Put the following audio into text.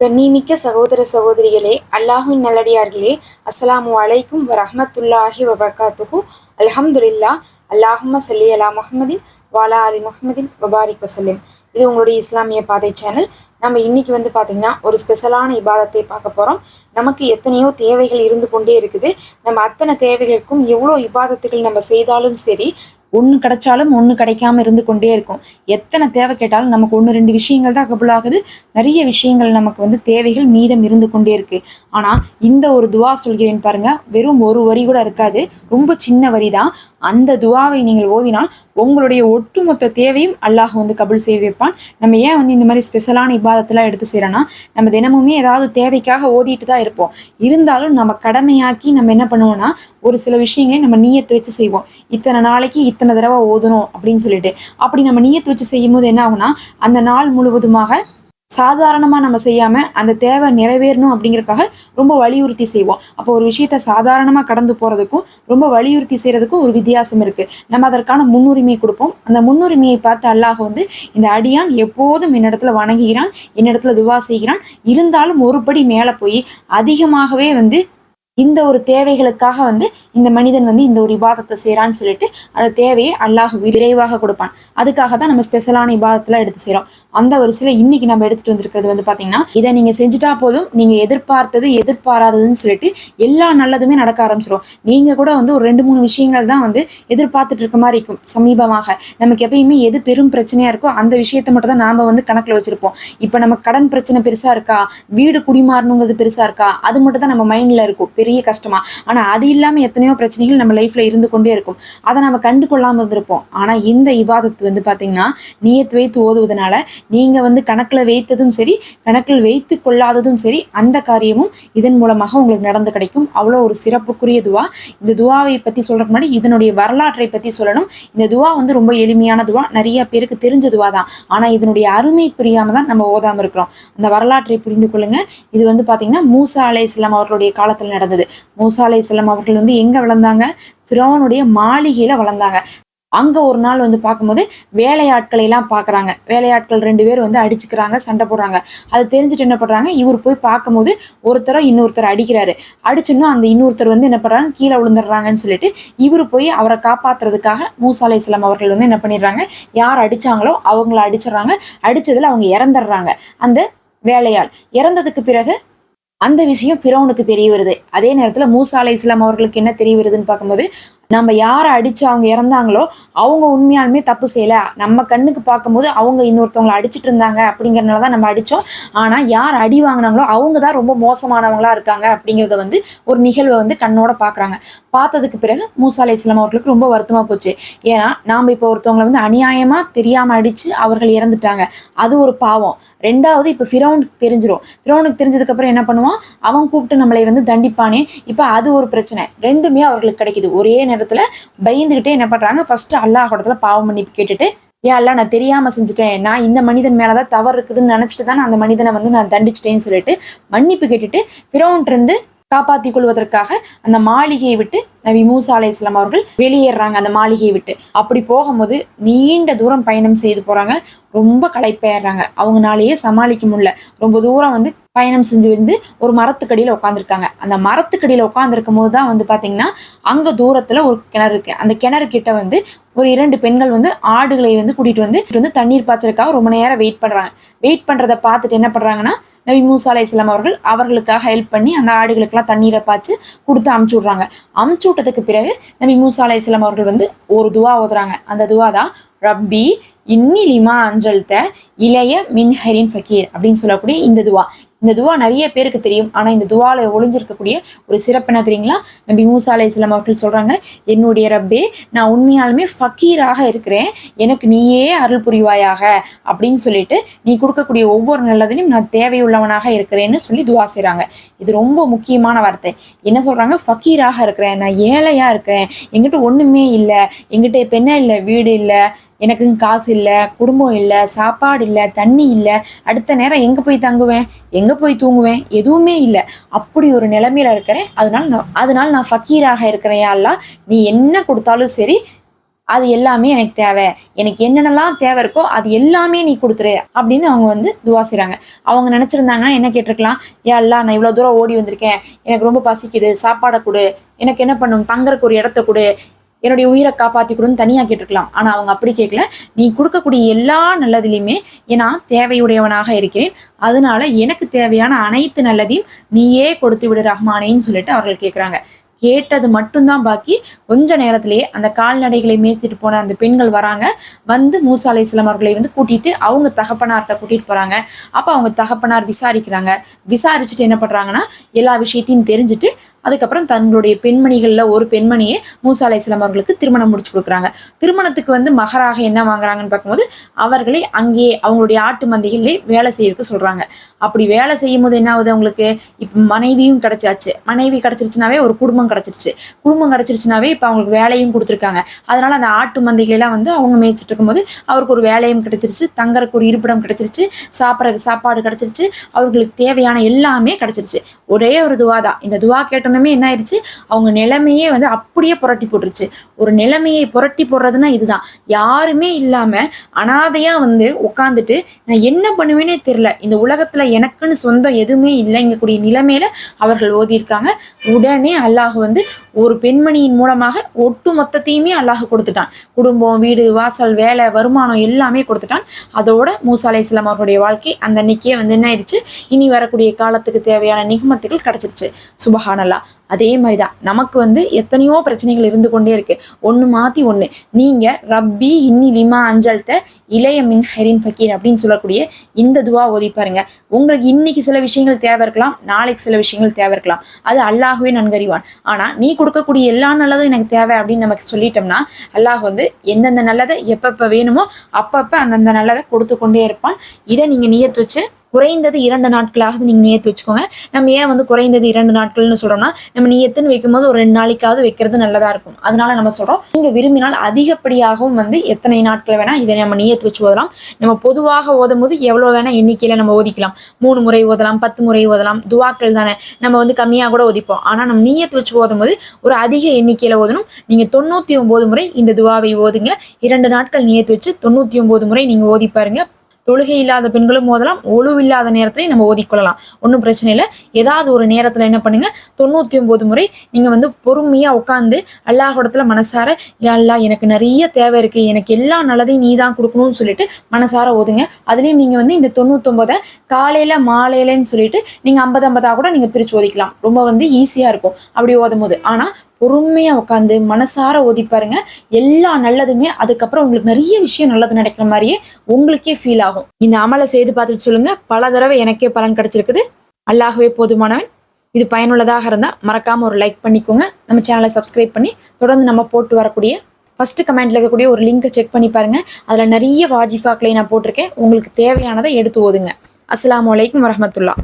கண்ணிமிக்க சகோதர சகோதரிகளே அல்லாஹுவின் நல்லடியார்களே அஸ்ஸலாமு அலைக்கும் வரஹமத்துல்லாஹி வபரகாத்துஹு. அல்ஹம்துலில்லா அல்லாஹும்ம சல்லி அலா முஹம்மதின் வாலா அலி முஹம்மதின் வபாரிக் வசல்லிம் இது உங்களுடைய இஸ்லாமிய பாதை சேனல். நம்ம இன்னைக்கு வந்து பார்த்தீங்கன்னா ஒரு ஸ்பெஷலான இபாதத்தை பார்க்க போகிறோம் நமக்கு எத்தனையோ தேவைகள் இருந்து கொண்டே இருக்குது. நம்ம அத்தனை தேவைகளுக்கும் எவ்வளோ இபாதத்துகள் நம்ம செய்தாலும் சரி ஒன்று கிடைச்சாலும் ஒன்று கிடைக்காம இருந்து கொண்டே இருக்கும். எத்தனை தேவை கேட்டாலும் நமக்கு ஒன்று ரெண்டு விஷயங்கள் தான் கபுலாகுது நிறைய விஷயங்கள் நமக்கு வந்து தேவைகள் மீதம் இருந்து கொண்டே இருக்கு. ஆனால் இந்த ஒரு துவா சொல்கிறேன் பாருங்க வெறும் ஒரு வரி கூட இருக்காது. ரொம்ப சின்ன வரி தான் அந்த துவாவை நீங்கள் ஓதினால் உங்களுடைய ஒட்டுமொத்த தேவையும் அல்லாஹ் வந்து கபுல் செய்து வைப்பான். நம்ம ஏன் வந்து இந்த மாதிரி ஸ்பெஷலான இபாதத்தெல்லாம் எடுத்து செய்கிறோன்னா நம்ம தினமுமே ஏதாவது தேவைக்காக ஓதிட்டு தான் இருப்போம். இருந்தாலும் நம்ம கடமையாக்கி நம்ம என்ன பண்ணுவோம்னா ஒரு சில விஷயங்களை நம்ம நீயத்து வச்சு செய்வோம். இத்தனை நாளைக்கு இத்தனை தடவை ஓதணும் அப்படின்னு சொல்லிட்டு. அப்படி நம்ம நீயத்து வச்சு செய்யும் போது என்ன ஆகும்னா அந்த நாள் முழுவதுமாக சாதாரணமாக நம்ம செய்யாமல் அந்த தேவை நிறைவேறணும் அப்படிங்கறதுக்காக ரொம்ப வலியுறுத்தி செய்வோம். அப்போ ஒரு விஷயத்த சாதாரணமாக கடந்து போகிறதுக்கும் ரொம்ப வலியுறுத்தி செய்கிறதுக்கும் ஒரு வித்தியாசம் இருக்குது நம்ம அதற்கான முன்னுரிமை கொடுப்போம். அந்த முன்னுரிமையை பார்த்து அல்லாஹ் வந்து இந்த அடியான் எப்போதும் என்னிடத்துல வணங்குகிறான் என்னிடத்துல துவா செய்கிறான். இருந்தாலும் ஒரு படி மேலே போய் அதிகமாகவே வந்து இந்த ஒரு தேவைகளுக்காக வந்து இந்த மனிதன் வந்து இந்த ஒரு இபாதத்தை செய்கிறான்னு சொல்லிட்டு அந்த தேவையை அல்லாஹ் விரைவாக கொடுப்பான். அதுக்காக தான் நம்ம ஸ்பெஷலான இபாதத்தில் எடுத்து செய்கிறோம் அந்த வரிசையில் இன்னைக்கு நம்ம எடுத்துட்டு வந்திருக்கிறது வந்து பார்த்தீங்கன்னா இதை நீங்கள் செஞ்சுட்டா போதும் நீங்கள் எதிர்பார்த்தது எதிர்பாராததுன்னு சொல்லிட்டு எல்லா நல்லதுமே நடக்க ஆரம்பிச்சிடும் நீங்கள் கூட வந்து ஒரு ரெண்டு மூணு விஷயங்கள் தான் வந்து எதிர்பார்த்துட்டு இருக்க மாதிரி இருக்கும். சமீபமாக நமக்கு எப்பயுமே எது பெரும் பிரச்சனையாக இருக்கோ அந்த விஷயத்தை மட்டும் தான் நாம் வந்து கணக்கில் வச்சிருப்போம். இப்போ நம்ம கடன் பிரச்சனை பெருசாக இருக்கா? வீடு குடிமாறணுங்கிறது பெருசாக இருக்கா? அது மட்டும் தான் நம்ம மைண்டில் இருக்கும். பெரிய கஷ்டமா. ஆனால் அது இல்லாமல் எத்தனையோ பிரச்சனைகள் நம்ம லைஃப்பில் இருந்து கொண்டே இருக்கும். அதை நம்ம கண்டு கொள்ளாமல் இருந்திருப்போம். ஆனால் இந்த இபாதத்து வந்து பார்த்தீங்கன்னா நீயத் வைத்து ஓதுவதனால நீங்கள் வந்து கணக்கில் வைத்ததும் சரி கணக்கில் வைத்து கொள்ளாததும் சரி அந்த காரியமும் இதன் மூலமாக உங்களுக்கு நடந்து கிடைக்கும். அவ்வளோ ஒரு சிறப்புக்குரிய துவா. இந்த துவாவை பற்றி சொல்கிறதுக்கு முன்னாடி இதனுடைய வரலாற்றை பற்றி சொல்லணும். இந்த துவா வந்து ரொம்ப எளிமையான துவா. நிறைய பேருக்கு தெரிஞ்ச துவா தான். ஆனால் இதனுடைய அருமை புரியாமல் தான் நம்ம ஓதாமல் இருக்கிறோம். அந்த வரலாற்றை புரிந்து கொள்ளுங்க. இது வந்து பார்த்திங்கன்னா மூசா அலை இஸ்லாம் அவர்களுடைய காலத்தில் நடந்தது. மூசா அலை இஸ்லாம் அவர்கள் வந்து எங்கே வளர்ந்தாங்க? ஃபிரோனுடைய மாளிகையில் வளர்ந்தாங்க. அங்கே ஒரு நாள் வந்து பார்க்கும்போது வேலையாட்களை எல்லாம் பார்க்குறாங்க. வேலையாட்கள் ரெண்டு பேர் வந்து அடிச்சுக்கிறாங்க சண்டை போடுறாங்க. அது தெரிஞ்சுட்டு என்ன பண்ணுறாங்க இவர் போய் பார்க்கும்போது ஒருத்தரை இன்னொருத்தர் அடிக்கிறாரு. அடிச்சுன்னா அந்த இன்னொருத்தர் வந்து என்ன பண்ணுறாங்க கீழே விழுந்துடுறாங்கன்னு சொல்லிட்டு இவர் போய் அவரை காப்பாத்துறதுக்காக மூசாலை இஸ்லாம் அவர்கள் வந்து என்ன பண்ணிடுறாங்க? யார் அடிச்சாங்களோ அவங்கள அடிச்சிடுறாங்க. அடித்ததில் அவங்க இறந்துடுறாங்க. அந்த வேலையாள். இறந்ததுக்கு பிறகு அந்த விஷயம் ஃபிரௌனுக்கு தெரிய வருது. அதே நேரத்தில் மூசா அலை இஸ்லாம் அவர்களுக்கு என்ன தெரிய வருதுன்னு பார்க்கும்போது நம்ம யாரை அடிச்சு அவங்க இறந்தாங்களோ அவங்க உண்மையாலுமே தப்பு செய்யலை. நம்ம கண்ணுக்கு பார்க்கும்போது அவங்க இன்னொருத்தவங்களை அடிச்சிட்டு இருந்தாங்க அப்படிங்கிறனால தான் நம்ம அடித்தோம் ஆனால் யார் அடி வாங்கினாங்களோ அவங்க தான் ரொம்ப மோசமானவங்களா இருக்காங்க அப்படிங்கிறத வந்து ஒரு நிகழ்வை வந்து கண்ணோட பார்க்குறாங்க. பார்த்ததுக்கு பிறகு மூசா அலை இஸ்லாம் அவர்களுக்கு ரொம்ப வருத்தமாக போச்சு. ஏன்னா நாம் இப்போ ஒருத்தவங்களை வந்து அநியாயமாக தெரியாமல் அடித்து அவர்கள் இறந்துட்டாங்க. அது ஒரு பாவம். ரெண்டாவது இப்போ ஃபிரௌனுக்கு தெரிஞ்சிடும் ஃபிரௌனுக்கு தெரிஞ்சதுக்கப்புறம் என்ன பண்ணுவான்? அவன் கூப்பிட்டு நம்மளை வந்து தண்டிப்பானே. இப்போ அது ஒரு பிரச்சனை. ரெண்டுமே அவர்களுக்கு கிடைக்குது. ஒரே நேரத்தில் பயந்துகிட்டே என்ன பண்றாங்க? ஃபர்ஸ்ட் அல்லாஹ் இடத்துல பாவம் மன்னிப்பு கேட்டுட்டு ஏன் அல்ல நான் தெரியாம செஞ்சுட்டேன். நான் இந்த மனிதன் மேலதான் தவறு இருக்குதுன்னு நினைச்சிட்டு தான் நான் அந்த மனிதனை வந்து நான் தண்டிச்சிட்டேன்னு சொல்லிட்டு மன்னிப்பு கேட்டுட்டு ஃபிரௌன்ட்டு இருந்து காப்பாற்றி கொள்வதற்காக அந்த மாளிகையை விட்டு நபி மூசா அலை இஸ்லாம் அவர்கள் வெளியேறாங்க. அந்த மாளிகையை விட்டு. அப்படி போகும்போது நீண்ட தூரம் பயணம் செய்து போறாங்க. ரொம்ப களைப்பேறாங்க. அவங்கனாலேயே சமாளிக்க முடியல. ரொம்ப தூரம் வந்து பயணம் செஞ்சு வந்து ஒரு மரத்துக்கடியில் உட்காந்துருக்காங்க அந்த மரத்துக்கடியில் உட்காந்துருக்கும் போது தான் வந்து பார்த்தீங்கன்னா அங்கே தூரத்தில் ஒரு கிணறு இருக்கு. அந்த கிணறு கிட்ட வந்து ஒரு இரண்டு பெண்கள் வந்து ஆடுகளை வந்து கூட்டிட்டு வந்து வந்து தண்ணீர் பாய்ச்சலுக்காக ரொம்ப நேரம் வெயிட் பண்ணுறாங்க வெயிட் பண்ணுறதை பார்த்துட்டு என்ன பண்ணுறாங்கன்னா நபி மூசா அலை இஸ்லாம் அவர்கள் அவர்களுக்காக ஹெல்ப் பண்ணி அந்த ஆடுகளுக்கெல்லாம் தண்ணீரை பாய்ச்சி கொடுத்து அமுச்சு விட்றாங்க. அமுச்சு விட்டதுக்கு பிறகு நபி மூசா அலை இஸ்லாம் அவர்கள் வந்து ஒரு துவா ஓதுறாங்க. அந்த துவா தான் ரப்பி இன்னி லிமா அஞ்சல்த இளைய மின்ஹரின் ஃபக்கீர் அப்படின்னு சொல்லக்கூடிய இந்த துவா. இந்த துவா நிறைய பேருக்கு தெரியும். ஆனால் இந்த துவாவில் ஒளிஞ்சிருக்கக்கூடிய ஒரு சிறப்பு என்ன தெரியுங்களா? நபி மூசா அலை இஸ்லாம் அவர்கள் என்னுடைய ரப்பே நான் உண்மையாலுமே ஃபக்கீராக இருக்கிறேன். எனக்கு நீயே அருள் புரிவாயாக. அப்படின்னு சொல்லிட்டு நீ கொடுக்கக்கூடிய ஒவ்வொரு நல்லதிலையும் நான் தேவையுள்ளவனாக இருக்கிறேன்னு சொல்லி துவா செய்கிறாங்க இது ரொம்ப முக்கியமான வார்த்தை. என்ன சொல்கிறாங்க ஃபக்கீராக இருக்கிறேன். நான் ஏழையாக இருக்கிறேன் என்கிட்ட ஒன்றுமே இல்லை. எங்கிட்ட இப்போ என்ன இல்லை? வீடு இல்லை. எனக்கு காசு இல்லை. குடும்பம் இல்லை. சாப்பாடு இல்லை. தண்ணி இல்லை. அடுத்த நேரம் எங்கே போய் தங்குவேன்? எங்கே போய் தூங்குவேன்? எதுவுமே இல்லை. அப்படி ஒரு நிலைமையில் இருக்கிறேன். அதனால் நான் அதனால் நான் ஃபக்கீராக இருக்கிறேன் அல்லா நீ என்ன கொடுத்தாலும் சரி அது எல்லாமே எனக்கு தேவை. எனக்கு என்னென்னலாம் தேவை இருக்கோ அது எல்லாமே நீ கொடுத்துரு அப்படின்னு அவங்க வந்து துவா செய்கிறாங்க அவங்க நினச்சிருந்தாங்கன்னா என்ன கேட்டிருக்கலாம்? ஏ அல்லா நான் இவ்வளோ தூரம் ஓடி வந்திருக்கேன். எனக்கு ரொம்ப பசிக்குது. சாப்பாடை கொடு. எனக்கு என்ன பண்ணும்? தங்கறக்கு ஒரு இடத்த கொடு. என்னுடைய உயிரை காப்பாற்றி கொடுன்னு தனியாக கேட்டிருக்கலாம். ஆனால் அவங்க அப்படி கேட்கல நீ கொடுக்கக்கூடிய எல்லா நல்லதிலையுமே நான் தேவையுடையவனாக இருக்கிறேன். அதனால எனக்கு தேவையான அனைத்து நல்லதையும் நீயே கொடுத்து விடு ரஹ்மானேன்னு சொல்லிட்டு அவர்கள் கேட்குறாங்க கேட்டது மட்டும்தான் பாக்கி கொஞ்ச நேரத்திலேயே அந்த கால்நடைகளை மேய்த்திட்டு போன அந்த பெண்கள் வராங்க. வந்து மூசா அலை அவர்களை வந்து கூட்டிட்டு அவங்க தகப்பனார்கிட்ட கூட்டிட்டு போறாங்க. அப்போ அவங்க தகப்பனார் விசாரிக்கிறாங்க. விசாரிச்சுட்டு என்ன பண்றாங்கன்னா எல்லா விஷயத்தையும் தெரிஞ்சுட்டு அதுக்கப்புறம் தங்களுடைய பெண்மணிகளில் ஒரு பெண்மணியை மூசா அலை அவர்களுக்கு திருமணம் முடிச்சு கொடுக்குறாங்க. திருமணத்துக்கு வந்து மகராக என்ன வாங்குறாங்கன்னு பார்க்கும்போது அவர்களை அங்கேயே அவங்களுடைய ஆட்டு மந்தைகளிலே வேலை செய்யறதுக்கு சொல்கிறாங்க அப்படி வேலை செய்யும் போது என்ன ஆகுது அவங்களுக்கு? இப்போ மனைவியும் கிடைச்சாச்சு. மனைவி கிடச்சிருச்சுனாவே ஒரு குடும்பம் கிடைச்சிருச்சு. குடும்பம் கிடச்சிருச்சுனாவே இப்போ அவங்களுக்கு வேலையும் கொடுத்துருக்காங்க. அதனால் அந்த ஆட்டு மந்தைகளெல்லாம் வந்து அவங்க மேய்ச்சிட்டு இருக்கும்போது அவருக்கு ஒரு வேலையும் கிடைச்சிருச்சு. தங்கறக்கு ஒரு இருப்பிடம் கிடைச்சிருச்சு. சாப்பிட்றதுக்கு சாப்பாடு கிடைச்சிருச்சு. அவர்களுக்கு தேவையான எல்லாமே கிடைச்சிருச்சு. ஒரே ஒரு துவா தான் இந்த துவா கேட்டோன்னே என்ன ஆயிடுச்சு அவங்க நிலைமையே வந்து அப்படியே புரட்டி போட்டுருச்சு. ஒரு நிலைமையை புரட்டி போடுறதுன்னா இதுதான். யாருமே இல்லாம அனாதையா வந்து உட்காந்துட்டு நான் என்ன பண்ணுவேனே தெரியல. இந்த உலகத்துல எனக்குன்னு சொந்தம் எதுவுமே இல்லைங்கக்கூடிய நிலைமையில அவர்கள் ஓதியிருக்காங்க. உடனே அல்லாஹ் வந்து ஒரு பெண்மணியின் மூலமாக ஒட்டு மொத்தத்தையுமே அல்லாஹ் கொடுத்துட்டான். குடும்பம் வீடு வாசல் வேலை வருமானம் எல்லாமே கொடுத்துட்டான். அதோட மூசா அலை இஸ்லாம் அவர்களுடைய வாழ்க்கை அந்த அன்னைக்கே வந்து என்ன ஆயிடுச்சு? இனி வரக்கூடிய காலத்துக்கு தேவையான நிகமத்துகள் கிடைச்சிருச்சு. சுபஹானல்லா. அதே மாதிரி தான் நமக்கு வந்து எத்தனையோ பிரச்சனைகள் இருந்து கொண்டே இருக்கு. ஒன்று மாற்றி ஒன்று நீங்கள் ரப்பி இன்னி லிமா அஞ்சல்த இளைய மின் ஹெரின் ஃபக்கீர் அப்படின்னு சொல்லக்கூடிய இந்த துவா ஓதி பாருங்க. உங்களுக்கு இன்னைக்கு சில விஷயங்கள் தேவை இருக்கலாம். நாளைக்கு சில விஷயங்கள் தேவை இருக்கலாம். அது அல்லாஹுவே நன்கறிவான். ஆனால் நீ கொடுக்கக்கூடிய எல்லா நல்லதும் எனக்கு தேவை அப்படின்னு நமக்கு சொல்லிட்டோம்னா அல்லாஹ் வந்து எந்தெந்த நல்லதை எப்பப்போ வேணுமோ அப்பப்போ அந்தந்த நல்லதை கொடுத்து கொண்டே இருப்பான். இதை நீங்கள் நியத்து வச்சு குறைந்தது இரண்டு நாட்களாவது நீங்கள் நியத்து வச்சுக்கோங்க. நம்ம ஏன் வந்து குறைந்தது இரண்டு நாட்கள்னு சொல்கிறோம்னா நம்ம நியத்துன்னு வைக்கும்போது ஒரு ரெண்டு நாளைக்காவது வைக்கிறது நல்லதாக இருக்கும். அதனால நம்ம சொல்கிறோம் நீங்கள் விரும்பினால் அதிகப்படியாகவும் வந்து எத்தனை நாட்கள் வேணால் இதை நம்ம நியத்து வச்சு ஓதலாம். நம்ம பொதுவாக ஓதும் போது எவ்வளோ வேணால் எண்ணிக்கையில் நம்ம ஓதிக்கலாம். மூணு முறை ஓதலாம் பத்து முறை ஓதலாம் துவாக்கள் தானே. நம்ம வந்து கம்மியாக கூட ஒதிப்போம் ஆனால் நம்ம நீயத்து வச்சு ஓதும் போது ஒரு அதிக எண்ணிக்கையில் ஓதணும். நீங்கள் தொண்ணூற்றி ஒம்பது முறை இந்த துவாவை ஓதுங்க. இரண்டு நாட்கள் நியத்து வச்சு தொண்ணூற்றி ஒம்பது முறை நீங்கள் ஓதி பாருங்க. தொழுகை இல்லாத பெண்களும் ஓதலாம் ஒழுவில்லாத நேரத்திலையும் நம்ம ஓதிக்கொள்ளலாம். ஒன்றும் பிரச்சனை இல்லை. ஏதாவது ஒரு நேரத்தில் என்ன பண்ணுங்க? தொண்ணூற்றி ஒம்பது முறை நீங்கள் வந்து பொறுமையாக உட்காந்து அல்லாஹோடத்துல மனசார யா அல்லாஹ் எனக்கு நிறைய தேவை இருக்கு. எனக்கு எல்லா நல்லதையும் நீ தான் கொடுக்கணும்னு சொல்லிட்டு மனசார ஓதுங்க. அதுலேயும் நீங்கள் வந்து இந்த தொண்ணூத்தொம்பதை காலையில் மாலையிலன்னு சொல்லிட்டு நீங்கள் ஐம்பது ஐம்பதாக கூட நீங்கள் பிரித்து ஓதிக்கலாம். ரொம்ப வந்து ஈஸியாக இருக்கும். அப்படி ஓதும் போது ஆனால் பொறுமையாக உட்காந்து மனசார ஓதி பாருங்க. எல்லா நல்லதுமே அதுக்கப்புறம் உங்களுக்கு நிறைய விஷயம் நல்லது நடக்கிற மாதிரியே உங்களுக்கே ஃபீல் ஆகும். இந்த அமலை செய்து பார்த்துட்டு சொல்லுங்க. பல தடவை எனக்கே பலன் கிடைச்சிருக்குது. அல்லாகவே போதுமானவன். இது பயனுள்ளதாக இருந்தால் மறக்காம ஒரு லைக் பண்ணிக்கோங்க. நம்ம சேனலை சப்ஸ்கிரைப் பண்ணி தொடர்ந்து நம்ம போட்டு வரக்கூடிய ஃபஸ்ட்டு கமெண்ட்ல இருக்கக்கூடிய ஒரு லிங்கை செக் பண்ணி பாருங்க. அதில் நிறைய வாஜிஃபாக்களை நான் போட்டிருக்கேன். உங்களுக்கு தேவையானதை எடுத்து ஓதுங்க. அஸ்லாம் அலைக்கும் வரமத்துல்லா